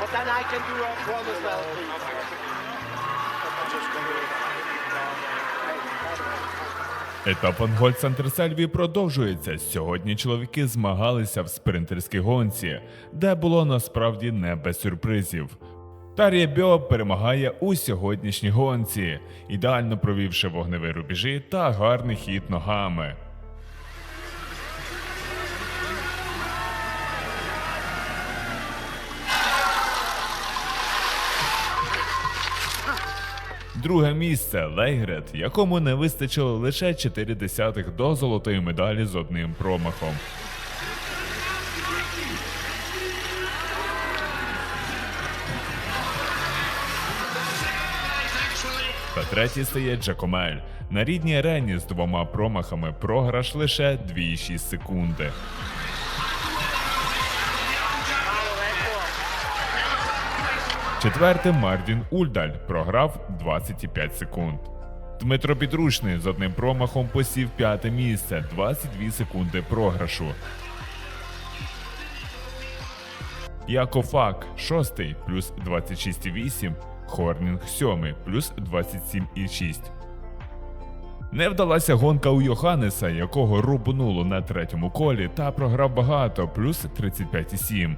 But then I can do one as well. Етап Ангольц Антерсельві продовжується. Сьогодні чоловіки змагалися в спринтерській гонці, де було насправді не без сюрпризів. Тар'я Бьо перемагає у сьогоднішній гонці, ідеально провівши вогневі рубежі та гарний хід ногами. Друге місце Лейгрет, якому не вистачило лише 4 десятих до золотої медалі з одним промахом. Та третій стає Джакомель. На рідній арені з двома промахами програш лише 2,6 секунди. Четвертим Мардін Ульдаль програв 25 секунд. Дмитро Підручний з одним промахом посів п'яте місце 22 секунди програшу. Якофак шостий плюс 26,8, Хорнінг сьомий плюс 27,6. Не вдалася гонка у Йоханнеса, якого рубнуло на третьому колі та програв багато плюс 35,7.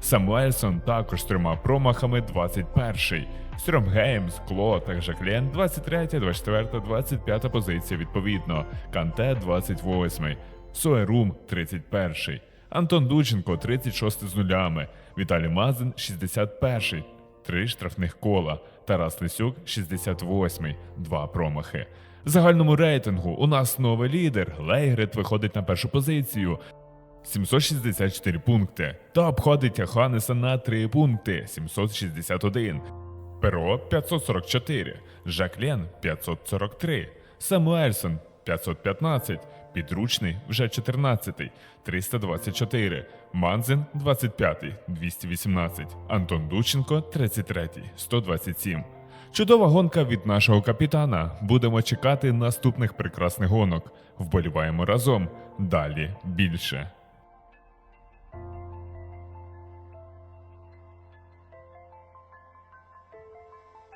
Самуельсон також з трьома промахами 21. Стрьомгеймс, Кло та Жаклен 23, 24, 25 позиція відповідно. Канте 28. Суерум 31. Антон Дученко 36 з нулями. Віталій Мазин 61. Три штрафних кола. Тарас Лисюк 68. Два промахи. В загальному рейтингу у нас новий лідер. Лейгрет виходить на першу позицію. 764 пункти та обходить Ханеса на 3 пункти 761. Перо 544, Жаклен 543, Самуельсон 515, Підручний вже 14, 324, Манзин 25, 218, Антон Дученко 33, 127. Чудова гонка від нашого капітана. Будемо чекати наступних прекрасних гонок. Вболіваємо разом. Далі більше.